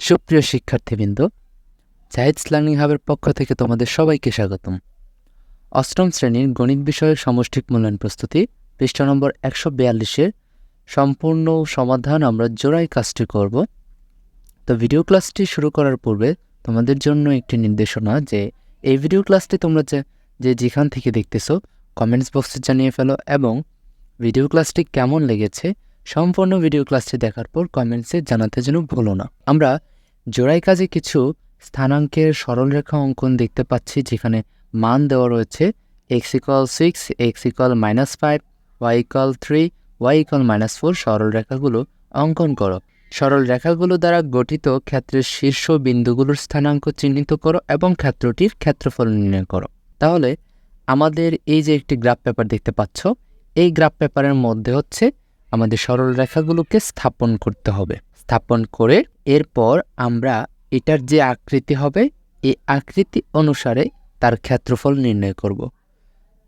সুপ্রিয় শিক্ষার্থীবৃন্দ জাহিদ লার্নিং হাবের পক্ষ থেকে তোমাদের সবাইকে স্বাগতম। অষ্টম শ্রেণির গণিত বিষয়ের সমষ্টিক মূল্যায়ন প্রস্তুতি, পৃষ্ঠা নম্বর একশো বিয়াল্লিশের সম্পূর্ণ সমাধান আমরা জোড়াই কাজটি করব। তো ভিডিও ক্লাসটি শুরু করার পূর্বে তোমাদের জন্য একটি নির্দেশনা যে, এই ভিডিও ক্লাসটি তোমরা যে যে যেখান থেকে দেখতেছো, কমেন্টস বক্সে জানিয়ে ফেলো এবং ভিডিও ক্লাসটি কেমন লেগেছে সম্পূর্ণ ভিডিও ক্লাসটি দেখার পর কমেন্টসে জানাতে যেন ভুলো না। আমরা জোড়াই কাজে কিছু স্থানাঙ্কের সরলরেখা অঙ্কন দেখতে পাচ্ছি, যেখানে মান দেওয়া রয়েছে X equal six X equal minus five Y equal three Y equal minus four সরলরেখাগুলো অঙ্কন করো। সরল রেখাগুলো দ্বারা গঠিত ক্ষেত্রের শীর্ষ বিন্দুগুলোর স্থানাঙ্ক চিহ্নিত করো এবং ক্ষেত্রটির ক্ষেত্রফল নির্ণয় করো। তাহলে আমাদের এই যে একটি গ্রাফ পেপার দেখতে পাচ্ছ, এই গ্রাফ পেপারের মধ্যে হচ্ছে আমাদের সরল রেখাগুলোকে স্থাপন করতে হবে। স্থাপন করে এরপর আমরা এটার যে আকৃতি হবে, এই আকৃতি অনুসারে তার ক্ষেত্রফল নির্ণয় করব।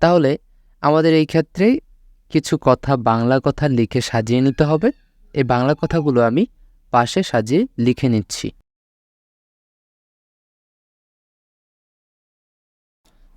তাহলে আমাদের এই ক্ষেত্রে কিছু কথা, বাংলা কথা লিখে সাজিয়ে নিতে হবে। এই বাংলা কথাগুলো আমি পাশে সাজিয়ে লিখে নিচ্ছি।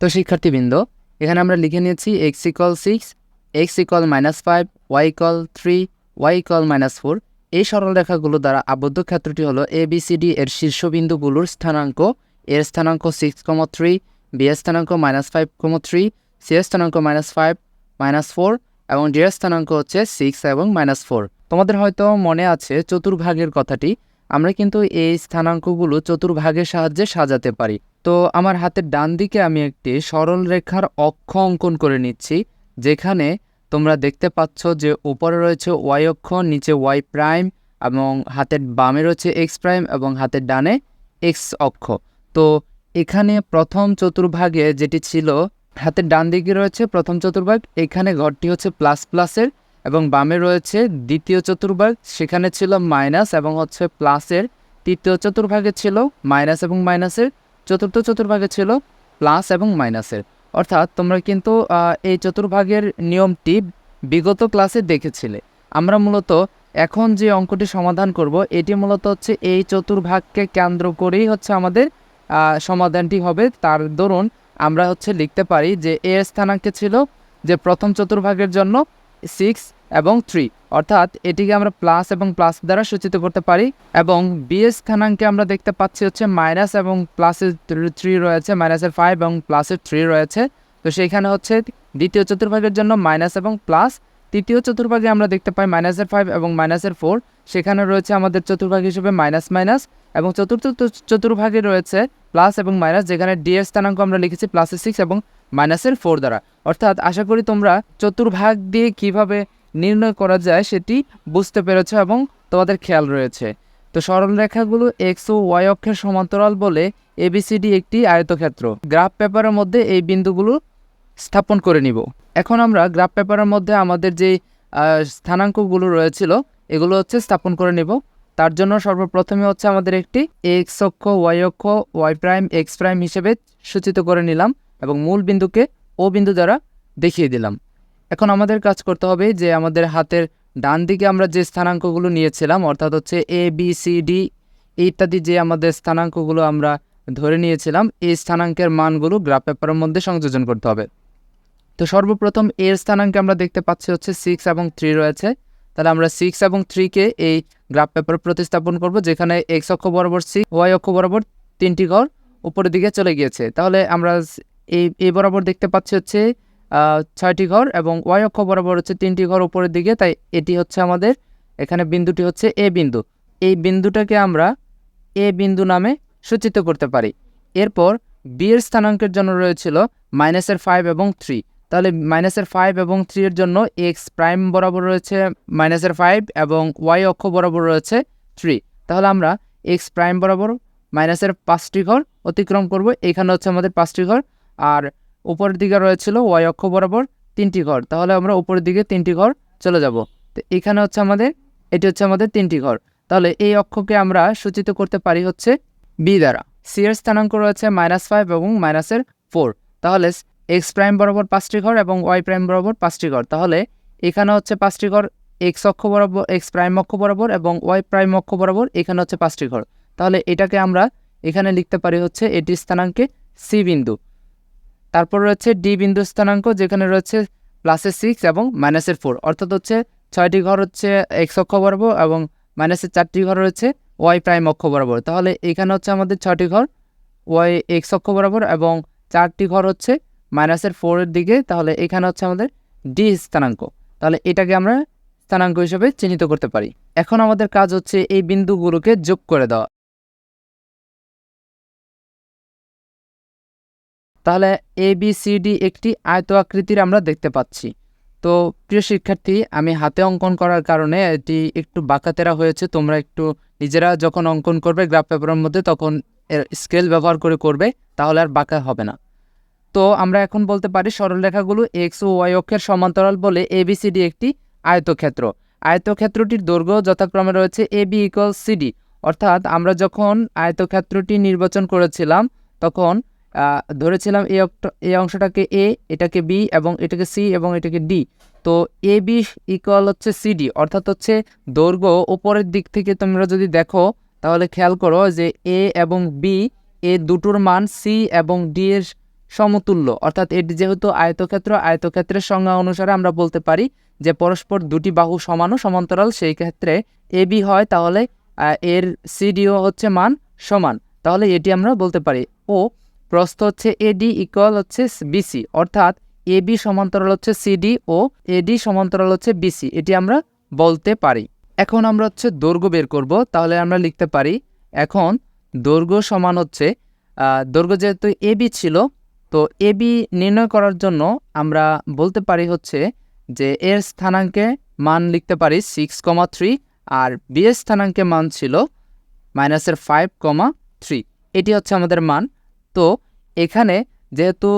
তো শিক্ষার্থীবৃন্দ, এখানে আমরা লিখে নিয়েছি X equal six X equal minus five Y equal three Y equal minus four এই সরলরেখাগুলো দ্বারা আবদ্ধ ক্ষেত্রটি হলো এ বি সি ডি এর শীর্ষবিন্দুগুলোর স্থানাঙ্ক। এর স্থানাঙ্ক সিক্স কম থ্রি বি এর স্থানাঙ্ক minus five comma three C এর স্থানাঙ্ক মাইনাস ফাইভ মাইনাস ফোর এবং ডি এর স্থানাঙ্ক হচ্ছে সিক্স এবং মাইনাস ফোর তোমাদের হয়তো মনে আছে চতুর্ভাগের কথাটি, আমরা কিন্তু এই স্থানাঙ্কগুলো চতুর্ভাগের সাহায্যে সাজাতে পারি। তো আমার হাতের ডান দিকে আমি একটি সরল রেখার অক্ষ অঙ্কন করে নিচ্ছি। যেখানে তোমরা দেখতে পাচ্ছ যে উপরে রয়েছে ওয়াই অক্ষ, নিচে ওয়াই প্রাইম এবং হাতের বামে রয়েছে এক্স প্রাইম এবং হাতের ডানে এক্স অক্ষ। তো এখানে প্রথম চতুর্ভাগে যেটি ছিল, হাতের ডান দিকে রয়েছে প্রথম চতুর্ভাগ, এখানে ঘরটি হচ্ছে প্লাস প্লাসের এবং বামে রয়েছে দ্বিতীয় চতুর্ভাগ, সেখানে ছিল মাইনাস এবং হচ্ছে প্লাসের তৃতীয় চতুর্ভাগে ছিল মাইনাস এবং মাইনাসের চতুর্থ চতুর্ভাগে ছিল প্লাস এবং মাইনাসের অর্থাৎ তোমরা কিন্তু এই চতুর্ভাগের নিয়মটি বিগত ক্লাসে দেখেছিলে। আমরা মূলত এখন যে অঙ্কটি সমাধান করব, এটি মূলত হচ্ছে এই চতুর্ভাগকে কেন্দ্র করেই হচ্ছে আমাদের সমাধানটি হবে। তার দরুন আমরা হচ্ছে লিখতে পারি যে, এ স্থানাঙ্কে ছিল যে প্রথম চতুর্ভাগের জন্য সিক্স এবং থ্রি অর্থাৎ এটিকে আমরা প্লাস এবং প্লাস দ্বারা সূচিত করতে পারি এবং বি এর স্থানাঙ্কে আমরা দেখতে পাচ্ছি হচ্ছে মাইনাস এবং প্লাসের থ্রি রয়েছে মাইনাসের ফাইভ এবং প্লাসের থ্রি রয়েছে। তো সেইখানে হচ্ছে দ্বিতীয় চতুর্ভাগের জন্য মাইনাস এবং প্লাস তৃতীয় চতুর্ভাগে আমরা দেখতে পাই মাইনাসের ফাইভ এবং মাইনাসের ফোর সেখানে রয়েছে আমাদের চতুর্ভাগ হিসেবে মাইনাস মাইনাস এবং চতুর্থ চতুর্ভাগে রয়েছে প্লাস এবং মাইনাস যেখানে ডি এর স্থানাঙ্ক আমরা লিখেছি প্লাসের সিক্স এবং মাইনাসের ফোর দ্বারা। অর্থাৎ আশা করি তোমরা চতুর্ভাগ দিয়ে কীভাবে নির্ণয় করা যায় সেটি বুঝতে পেরেছ এবং তোমাদের খেয়াল রয়েছে। তো সরলরেখাগুলো এক্স ও ওয়াই অক্ষের সমান্তরাল বলে এবিসিডি একটি আয়তক্ষেত্র। গ্রাফ পেপারের মধ্যে এই বিন্দুগুলো স্থাপন করে নিব। এখন আমরা গ্রাফ পেপারের মধ্যে আমাদের যে স্থানাঙ্কগুলো রয়েছিল, এগুলো হচ্ছে স্থাপন করে নিব। তার জন্য সর্বপ্রথমে হচ্ছে আমাদের একটি এক্স অক্ষ ওয়াই অক্ষ ওয়াই প্রাইম এক্স প্রাইম হিসেবে সূচিত করে নিলাম এবং মূল বিন্দুকে ও বিন্দু দ্বারা দেখিয়ে দিলাম। এখন আমাদের কাজ করতে হবে যে আমাদের হাতের ডান দিকে আমরা যে স্থানাঙ্কগুলো নিয়েছিলাম, অর্থাৎ হচ্ছে এ বি সি ডি ইত্যাদি যে আমাদের স্থানাঙ্কগুলো আমরা ধরে নিয়েছিলাম, এই স্থানাঙ্কের মানগুলো গ্রাফ পেপারের মধ্যে সংযোজন করতে হবে। তো সর্বপ্রথম এর স্থানাঙ্কে আমরা দেখতে পাচ্ছি হচ্ছে সিক্স এবং থ্রি রয়েছে। তাহলে আমরা সিক্স এবং থ্রিকে এই গ্রাফ পেপার প্রতিস্থাপন করব, যেখানে এক্স অক্ষ বরাবর সিক্স ওয়াই অক্ষ বরাবর তিনটি ঘর উপরের দিকে চলে গিয়েছে। তাহলে আমরা এই এই বরাবর দেখতে পাচ্ছি হচ্ছে ছয়টি ঘর এবং ওয়াই অক্ষ বরাবর হচ্ছে তিনটি ঘর উপরের দিকে, তাই এটি হচ্ছে আমাদের, এখানে বিন্দুটি হচ্ছে এ বিন্দু। এই বিন্দুটাকে আমরা এ বিন্দু নামে সূচিত করতে পারি। এরপর বি এর স্থানাঙ্কের জন্য রয়েছিল মাইনাসের ফাইভ এবং থ্রি তাহলে মাইনাসের ফাইভ এবং থ্রি এর জন্য এক্স প্রাইম বরাবর রয়েছে মাইনাসের ফাইভ এবং ওয়াই অক্ষ বরাবর রয়েছে থ্রি তাহলে আমরা এক্স প্রাইম বরাবর মাইনাসের পাঁচটি ঘর অতিক্রম করব। এখানে হচ্ছে আমাদের পাঁচটি ঘর। আর উপরের দিকে রয়েছিল ওয়াই অক্ষ বরাবর তিনটি ঘর তাহলে আমরা উপরের দিকে তিনটি ঘর চলে যাব। তো এখানে হচ্ছে আমাদের, এটি হচ্ছে আমাদের তিনটি ঘর তাহলে এই অক্ষকে আমরা সূচিত করতে পারি হচ্ছে বি দ্বারা। সি এর স্থানাঙ্ক রয়েছে মাইনাস ফাইভ এবং মাইনাসের ফোর তাহলে এক্স প্রাইম বরাবর পাঁচটি ঘর এবং ওয়াই প্রাইম বরাবর পাঁচটি ঘর তাহলে এখানে হচ্ছে পাঁচটি ঘর এক্স অক্ষ বরাবর এক্স প্রাইম অক্ষ বরাবর এবং ওয়াই প্রাইম অক্ষ বরাবর এখানে হচ্ছে পাঁচটি ঘর তাহলে এটাকে আমরা এখানে লিখতে পারি হচ্ছে এটি স্থানাঙ্কে সি বিন্দু। তারপর রয়েছে ডি বিন্দু স্থানাঙ্ক, যেখানে রয়েছে প্লাসের সিক্স এবং মাইনাসের ফোর অর্থাৎ হচ্ছে ছয়টি ঘর হচ্ছে এক্স অক্ষ বরাবর এবং মাইনাসের চারটি ঘর রয়েছে ওয়াই প্রাইম অক্ষ বরাবর। তাহলে এখানে হচ্ছে আমাদের ছয়টি ঘর ওয়াই এক্স অক্ষ বরাবর এবং চারটি ঘর হচ্ছে মাইনাসের ফোরের দিকে। তাহলে এখানে হচ্ছে আমাদের ডি স্থানাঙ্ক। তাহলে এটাকে আমরা স্থানাঙ্ক হিসেবে চিহ্নিত করতে পারি। এখন আমাদের কাজ হচ্ছে এই বিন্দুগুলোকে যোগ করে দেওয়া। তাহলে এ বি সি ডি একটি আয়ত আকৃতির আমরা দেখতে পাচ্ছি। তো প্রিয় শিক্ষার্থী, আমি হাতে অঙ্কন করার কারণে এটি একটু বাঁকাতেরা হয়েছে। তোমরা একটু নিজেরা যখন অঙ্কন করবে গ্রাফ পেপারের মধ্যে, তখন এর স্কেল ব্যবহার করে করবে, তাহলে আর বাঁকা হবে না। তো আমরা এখন বলতে পারি সরলরেখাগুলো এক্স ও ওয়াই অক্ষের সমান্তরাল বলে এবিসিডি একটি আয়তক্ষেত্র। আয়তক্ষেত্রটির দৈর্ঘ্য যথাক্রমে রয়েছে এ বি ইকুয়াল সিডি অর্থাৎ আমরা যখন আয়তক্ষেত্রটি নির্বাচন করেছিলাম, তখন ধরেছিলাম এই এই অংশটাকে এ, এটাকে বি এবং এটাকে সি এবং এটাকে ডি। তো এ বি ইকুয়াল হচ্ছে সিডি অর্থাৎ হচ্ছে দৈর্ঘ্য ওপরের দিক থেকে তোমরা যদি দেখো, তাহলে খেয়াল করো যে এ এবং বি, এ দুটোর মান সি এবং ডি এর সমতুল্য। অর্থাৎ এটি যেহেতু আয়তক্ষেত্র, আয়তক্ষেত্রের সংজ্ঞা অনুসারে আমরা বলতে পারি যে পরস্পর দুটি বাহু সমানও সমান্তরাল, সেই ক্ষেত্রে এ বি হয় তাহলে এর সিডিও হচ্ছে মান সমান। তাহলে এটি আমরা বলতে পারি। ও প্রস্থ হচ্ছে এডি ইকুয়াল হচ্ছে বিসি অর্থাৎ এ বি সমান্তরাল হচ্ছে সিডি ও এডি সমান্তরাল হচ্ছে বিসি এটি আমরা বলতে পারি। এখন আমরা হচ্ছে দৈর্ঘ্য বের করব, তাহলে আমরা লিখতে পারি, এখন দৈর্ঘ্য সমান হচ্ছে দৈর্ঘ্য যেহেতু এ বি ছিল, তো এ বি নির্ণয় করার জন্য আমরা বলতে পারি হচ্ছে যে এর স্থানাঙ্কে মান লিখতে পারি সিক্স কমা থ্রি আর বি এর স্থানাঙ্কে মান ছিল মাইনাসের ফাইভ কমা থ্রি এটি হচ্ছে আমাদের মান। তো এখানে যেহেতু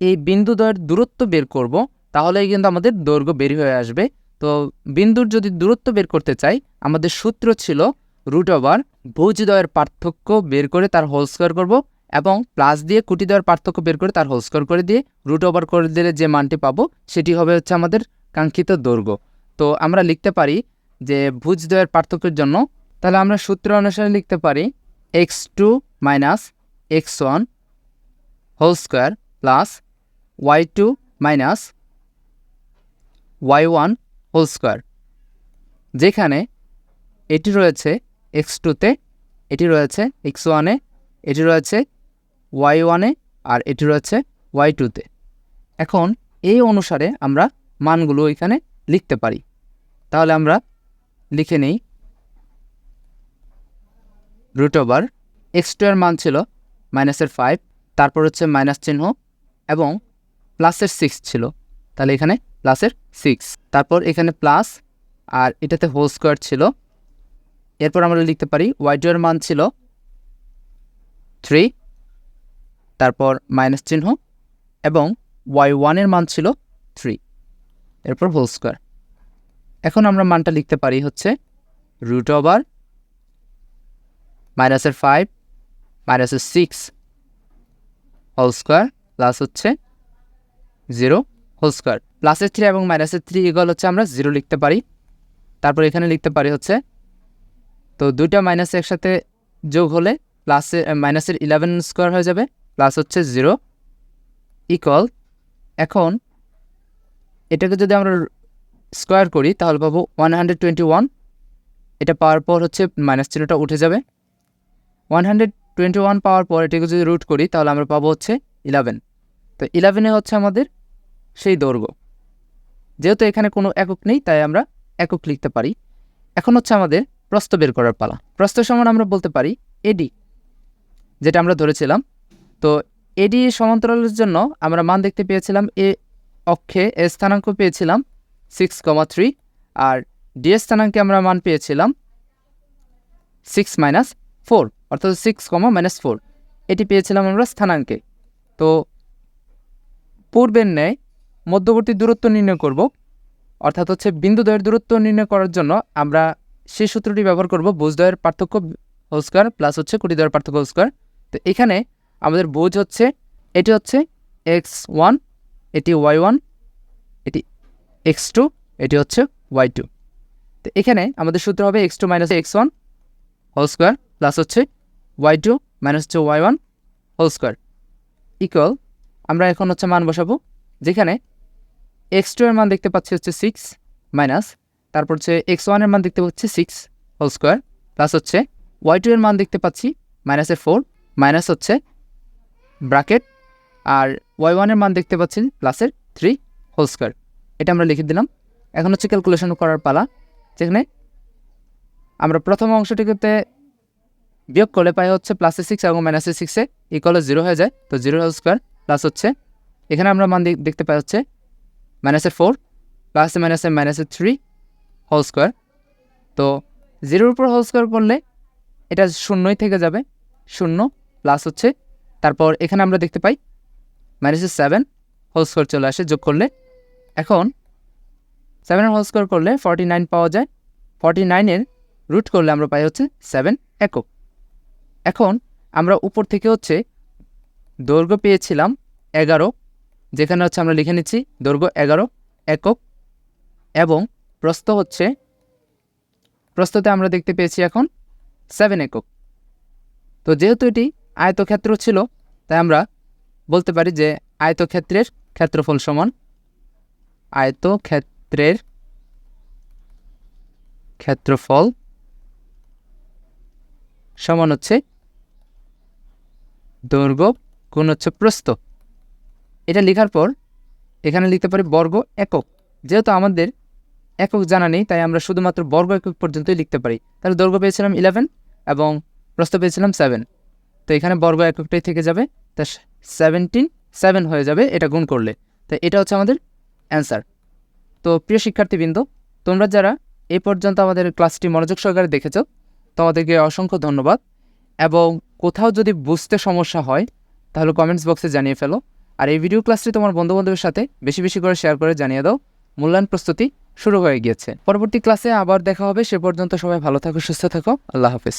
এই বিন্দুদ্বয়ের দূরত্ব বের করব তাহলে কিন্তু আমাদের দৈর্ঘ্য বের হয়ে আসবে। তো বিন্দুর যদি দূরত্ব বের করতে চাই, আমাদের সূত্র ছিল রুট ওভার ভুজদ্বয়ের পার্থক্য বের করে তার হোল স্কোয়ার করব এবং প্লাস দিয়ে কুটি দেওয়ার পার্থক্য বের করে তার হোল স্কোয়ার করে দিয়ে রুট ওভার করে দিলে যে মানটি পাবো, সেটি হবে হচ্ছে আমাদের কাঙ্ক্ষিত দৈর্ঘ্য। তো আমরা লিখতে পারি যে ভুজদ্বয়ের পার্থক্যের জন্য, তাহলে আমরা সূত্র অনুসারে লিখতে পারি X two minus X one whole square plus Y two minus Y one whole square যেখানে এটি রয়েছে এক্স টুতে এটি রয়েছে এক্স ওয়ানে এটি রয়েছে ওয়াই ওয়ানে আর এটি রয়েছে ওয়াই টুতে এখন এই অনুসারে আমরা মানগুলো এখানে লিখতে পারি। তাহলে আমরা লিখে নিই রুট ওভার এক্স টু এর মান ছিল মাইনাসের ফাইভ তারপর হচ্ছে মাইনাস চিহ্ন এবং প্লাসের সিক্স ছিল। তাহলে এখানে প্লাসের সিক্স তারপর এখানে প্লাস আর এটাতে হোল স্কোয়ার ছিল। এরপর আমরা লিখতে পারি ওয়াই টু এর মান ছিল থ্রি তারপর মাইনাস চিহ্ন এবং ওয়াই ওয়ানের মান ছিল থ্রি এরপর হোল স্কোয়ার এখন আমরা মানটা লিখতে পারি হচ্ছে রুট ওভার মাইনাসের ফাইভ মাইনাসের সিক্স হোল স্কোয়ার প্লাস হচ্ছে জিরো হোল স্কোয়ার প্লাসের থ্রি এবং মাইনাসের থ্রি ইকুয়াল হচ্ছে আমরা জিরো লিখতে পারি। তারপর এখানে লিখতে পারি হচ্ছে, তো দুইটা মাইনাস একসাথে যোগ হলে প্লাসে মাইনাসের ইলেভেন স্কোয়ার হয়ে যাবে। প্লাস হচ্ছে জিরো ইকুয়াল এখন এটাকে যদি আমরা স্কোয়ার করি তাহলে পাবো ওয়ান হান্ড্রেড টোয়েন্টি ওয়ান এটা পাওয়ার পর হচ্ছে মাইনাস চিহ্নটা উঠে যাবে। One hundred twenty one power পর এটাকে যদি রুট করি, তাহলে আমরা পাবো হচ্ছে ইলেভেন তো ইলেভেনে হচ্ছে আমাদের সেই দৈর্ঘ্য। যেহেতু এখানে কোনো একক নেই, তাই আমরা একক লিখতে পারি। এখন হচ্ছে আমাদের প্রস্ত বের করার পালা। প্রস্থ সমান আমরা বলতে পারি এডি যেটা আমরা ধরেছিলাম। তো এডি সমান্তরালের জন্য আমরা মান দেখতে পেয়েছিলাম এ অক্ষে এ স্থানাঙ্ক পেয়েছিলাম সিক্স কমা থ্রি আর ডি স্থানাঙ্কে আমরা মান পেয়েছিলাম সিক্স মাইনাস ফোর অর্থাৎ সিক্স কমা মাইনাস ফোর এটি পেয়েছিলাম আমরা স্থানাঙ্কে। তো পূর্বের ন্যায় মধ্যবর্তী দূরত্ব নির্ণয় করব। অর্থাৎ হচ্ছে বিন্দুদ্বয়ের দূরত্ব নির্ণয় করার জন্য আমরা সেই সূত্রটি ব্যবহার করব বুঝদ্বয়ের পার্থক্য হোল স্কোয়ার প্লাস হচ্ছে কুটিদ্বয়ের পার্থক্য হোল স্কোয়ার তো এখানে আমাদের বুঝ হচ্ছে, এটি হচ্ছে এক্স ওয়ান এটি ওয়াই ওয়ান এটি এক্স টু এটি হচ্ছে ওয়াই টু তো এখানে আমাদের সূত্র হবে X two minus X one whole square plus হচ্ছে ওয়াই টু মাইনাস হচ্ছে Y one whole square equal আমরা এখন হচ্ছে মান বসাবো, যেখানে এক্স টু এর মান দেখতে পাচ্ছি হচ্ছে সিক্স মাইনাস তারপর হচ্ছে এক্স ওয়ানের মান দেখতে পাচ্ছি সিক্স হোল স্কোয়ার প্লাস হচ্ছে ওয়াই টু এর মান দেখতে পাচ্ছি মাইনাসের ফোর মাইনাস হচ্ছে ব্রাকেট আর ওয়াই ওয়ানের মান দেখতে পাচ্ছি প্লাসের থ্রি হোল স্কোয়ার এটা আমরা লিখে দিলাম। এখন হচ্ছে ক্যালকুলেশন করার পালা, যেখানে আমরা প্রথম অংশটিতে বিয়োগ করলে পাই হচ্ছে প্লাসে সিক্স এবং মাইনাসে সিক্সে ইকুয়াল জিরো হয়ে যায়। তো জিরো স্কোয়ার প্লাস হচ্ছে, এখানে আমরা মান দেখতে পাই হচ্ছে মাইনাসে ফোর প্লাসে মাইনাসে মাইনাসে থ্রি হোল স্কোয়ার তো জিরোর উপর হোল স্কোয়ার করলে এটা শূন্যই থেকে যাবে, শূন্য প্লাস হচ্ছে, তারপর এখানে আমরা দেখতে পাই মাইনাসে সেভেন হোল স্কোয়ার চলে আসে, যোগ করলে। এখন সেভেনের হোল স্কোয়ার করলে ফর্টি নাইন পাওয়া যায়। ফর্টি নাইনের রুট করলে আমরা পাই হচ্ছে সেভেন একক। এখন আমরা উপর থেকে হচ্ছে দৈর্ঘ্য পেয়েছিলাম এগারো, যেখানে হচ্ছে আমরা লিখে নিচ্ছি দৈর্ঘ্য এগারো একক, এবং প্রস্থ হচ্ছে, প্রস্থতে আমরা দেখতে পেয়েছি এখন সেভেন একক। তো যেহেতু এটি আয়তক্ষেত্র ছিল, তাই আমরা বলতে পারি যে আয়তক্ষেত্রের ক্ষেত্রফল সমান আয়তক্ষেত্রের ক্ষেত্রফল সমান হচ্ছে দৈর্ঘ্য গুণ হচ্ছে প্রস্থ। এটা লেখার পর এখানে লিখতে পারি বর্গ একক। যেহেতু আমাদের একক জানা নেই, তাই আমরা শুধুমাত্র বর্গ একক পর্যন্তই লিখতে পারি। তাহলে দৈর্ঘ্য পেয়েছিলাম ইলেভেন এবং প্রস্থ পেয়েছিলাম সেভেন তো এখানে বর্গ এককটাই থেকে যাবে, তা সেভেন্টিন সেভেন হয়ে যাবে এটা গুণ করলে। তো এটা হচ্ছে আমাদের অ্যান্সার তো প্রিয় শিক্ষার্থীবৃন্দ, তোমরা যারা এই পর্যন্ত আমাদের ক্লাসটি মনোযোগ সহকারে দেখেছ, তোমাদেরকে অসংখ্য ধন্যবাদ। এবং কোথাও যদি বুঝতে সমস্যা হয়, তাহলে কমেন্টস বক্সে জানিয়ে ফেলো। আর এই ভিডিও ক্লাসটি তোমার বন্ধুবান্ধবের সাথে বেশি বেশি করে শেয়ার করে জানিয়ে দাও। মূল্যায়ন প্রস্তুতি শুরু হয়ে গিয়েছে। পরবর্তী ক্লাসে আবার দেখা হবে। সে পর্যন্ত সবাই ভালো থাকো, সুস্থ থাকো। আল্লাহ হাফিজ।